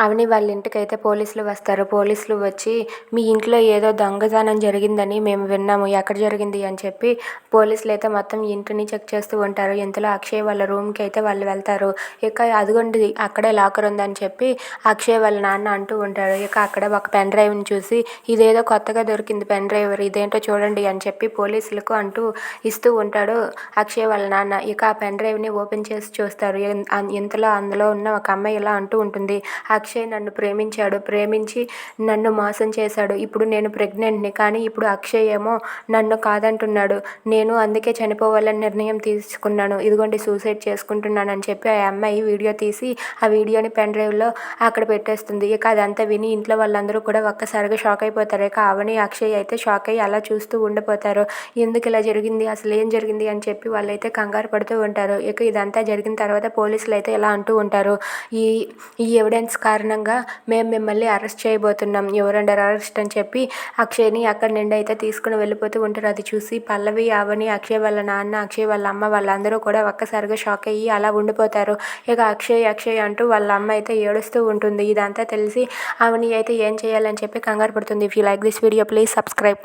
అవని వాళ్ళ ఇంటికైతే పోలీసులు వస్తారు. పోలీసులు వచ్చి మీ ఇంట్లో ఏదో దొంగతనం జరిగిందని మేము విన్నాము ఎక్కడ జరిగింది? అని చెప్పి పోలీసులు అయితే మొత్తం ఇంటిని చెక్ చేస్తూ ఉంటారు. ఇంతలో అక్షయ్ వాళ్ళ రూమ్కి అయితే వాళ్ళు వెళ్తారు. ఇక అదిగోండి అక్కడే లాకర్ ఉందని చెప్పి అక్షయ్ వాళ్ళ నాన్న అంటూ ఉంటారు ఇక అక్కడ ఒక పెన్ డ్రైవ్ని చూసి ఇదేదో కొత్తగా దొరికింది పెన్ డ్రైవ్ ఇదేంటో చూడండి అని చెప్పి పోలీసులకు అంటూ ఇస్తూ ఉంటాడు అక్షయ్ వాళ్ళ నాన్న. ఇక ఆ పెన్ డ్రైవ్ని ఓపెన్ చేసి చూస్తారు. ఇంతలో అందులో ఉన్న ఒక అమ్మాయి ఇలా అంటూ ఉంటుంది అక్షయ్ అక్షయ్ నన్ను ప్రేమించాడు ప్రేమించి నన్ను మోసం చేశాడు. ఇప్పుడు నేను ప్రెగ్నెంట్ని కానీ ఇప్పుడు అక్షయ్ ఏమో నన్ను కాదంటున్నాడు. నేను అందుకే చనిపోవాలని నిర్ణయం తీసుకున్నాను. ఇదిగోండి సూసైడ్ చేసుకుంటున్నాను అని చెప్పి ఆ అమ్మాయి వీడియో తీసి ఆ వీడియోని పెన్ డ్రైవ్లో అక్కడ పెట్టేస్తుంది. ఇక అదంతా విని ఇంట్లో వాళ్ళందరూ కూడా ఒక్కసారిగా షాక్ అయిపోతారు. ఇక ఆవని అక్షయ్ అయితే షాక్ అయ్యి అలా చూస్తూ ఉండిపోతారు. ఎందుకు ఇలా జరిగింది? అసలు ఏం జరిగింది? అని చెప్పి వాళ్ళైతే కంగారు పడుతూ ఉంటారు. ఇక ఇదంతా జరిగిన తర్వాత పోలీసులు అయితే ఇలా అంటూ ఉంటారు. ఈ ఈ ఎవిడెన్స్ కారణంగా మేము మిమ్మల్ని అరెస్ట్ చేయబోతున్నాం. యువర్ అండర్ అరెస్ట్ అని చెప్పి అక్షయ్ని అక్కడి నుండి అయితే తీసుకుని వెళ్ళిపోతూ ఉంటారు. అది చూసి పల్లవి ఆవని అక్షయ్ వాళ్ళ నాన్న అక్షయ్ వాళ్ళ అమ్మ వాళ్ళందరూ కూడా ఒక్కసారిగా షాక్ అయ్యి అలా ఉండిపోతారు. ఇక అక్షయ్ అక్షయ్ అంటూ వాళ్ళ అమ్మ అయితే ఏడుస్తూ ఉంటుంది. ఇదంతా తెలిసి ఆవని అయితే ఏం చేయాలని చెప్పి కంగారు పడుతుంది. If you like this video please subscribe